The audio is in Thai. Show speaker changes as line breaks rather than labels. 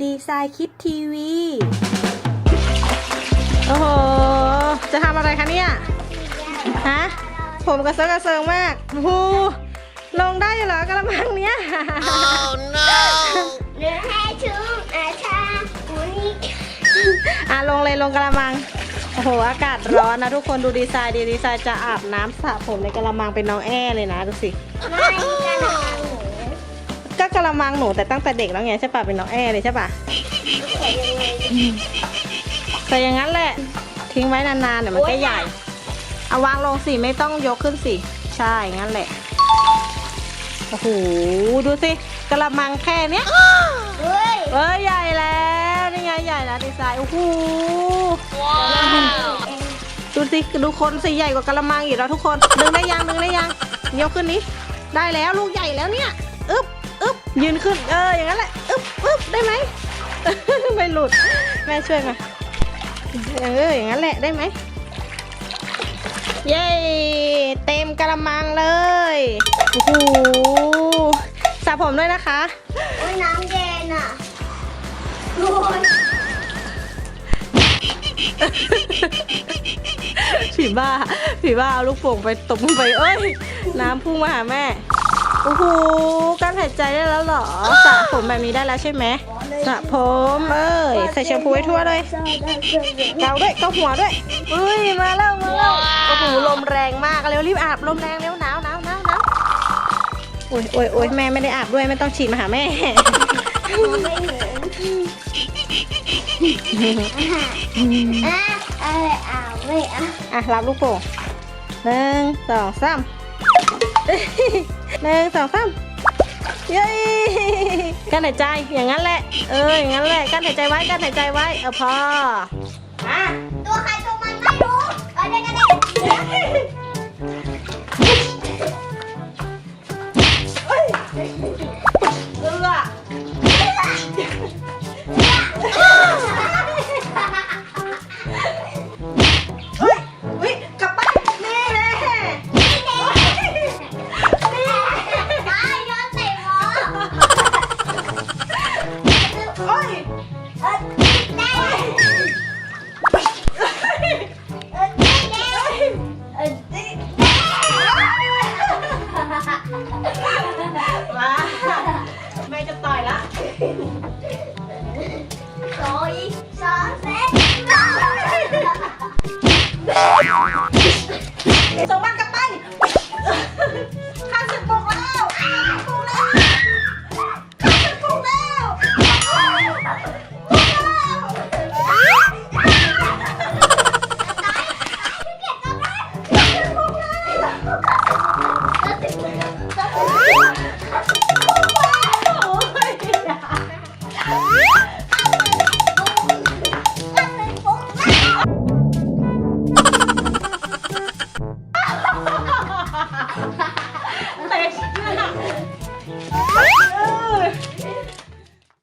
ดีไซน์คิดทีวี โอ้โห จะทำอะไรคะเนี่ย ฮะ ผมกระเซิงกระเซิงมากโอ้โหลงได้เหรอกระมังเนี้ย
หรือให้ชุบอาชาอุนิ
อะลงเลยลงกระมัง โอ้โห อากาศร้อนนะทุกคนดูดีไซน์ดีดีไซน์จะอาบน้ำสระผมในกระมังเป็นน้องแอเลยนะดูสิ
ไม่กระหน่ำหนู
ก็กระมังหนูแต่ตั้งแต่เด็กแล้วไงใช่ปะเป็นน้องแอเลยใช่ปะ
ใส่ยังไง
แต่อย่างนั้นแหละ ทิ้งไว้นานๆเดี๋ยวมันก็ใหญ่เอาวางลงสิไม่ต้องยกขึ้นสิ ใช่งั้นแหละ โอ้โห ดูสิกระมังแค่เนี้ย
เฮ้ย
เอ้ยใหญ่แล้ว นี่ไงใหญ่แล้วดีไซน์ โอ้โห ดูสิดูคนสิใหญ่กว่ากระมังอีกแล้วทุกคนดึงได้ยังดึงได้ยังยกขึ้นนี้ ได้แล้วลูกใหญ่แล้วเนี่ยอึ๊บอึ๊บยืนขึ้นเอออย่างนั้นแหละอึ๊บอึ๊บได้ไหมไม่หลุดแม่ช่วยมาเอออย่างนั้นแหละได้ไหมเย้เต็มกระมังเลยโอ้โหสระผมด้วยนะคะ
โอ้ยน้ำเย็นอะโอ้ย
ผีบ้า ผีบ้าเอาลูกโป่งไปตบลงไปเอ้ย น้ำพุ่งมาหาแม่ โอ้โหการหายใจได้แล้วเหรอสระผมแบบนี้ได้แล้วใช่ไหมสระผมเอ้ยใส่แชมพูให้ทั่วเลยเกาด้วยเกาหัวด้วยเอ้ยมาแล้วมาแล้วโอ้โหลมแรงมากเร็วรีบอาบลมแรงเร็วหนาวหนาวหนาวหนาวโอ้ยโอ้ยโอ้ยแม่ไม่ได้อาบด้วยไม่ต้องฉีดมาหาแม่
ไม่เหมือนอะอะไรอะไม่อะ
อะรับลูกโป่งหนึ่งสองสามหนึ่งสองสามเย้กั้นหายใจอย่างนั้นแหละ เอออย่างนั้นแหละกั้นหายใจไว้กั้นหายใจไว้เออพออะ
ตัวใครตัวมันไม่รู้ไปเลยกันเลย ha ha